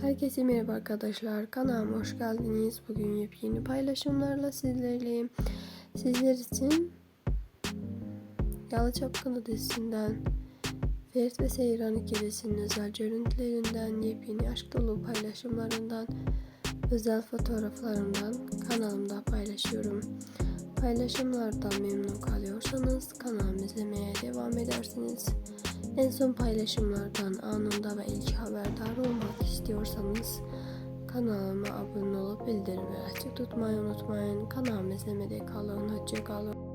Herkese merhaba arkadaşlar. Kanalıma hoş geldiniz. Bugün yepyeni paylaşımlarla sizlerleyim. Sizler için Yalı Çapkını dizisinden Ferit ve Seyran ikilisinin özel görüntülerinden, yepyeni aşk dolu paylaşımlarından, özel fotoğraflarından kanalımda paylaşıyorum. Paylaşımlardan memnun kalıyorsanız kanalımı izlemeye devam edersiniz. En son paylaşımlardan anında ve ilk haberdar istiyorsanız kanalıma abone olup bildirimleri açık tutmayı unutmayın. Kanalımı izlemede kalın. Hoşçakalın.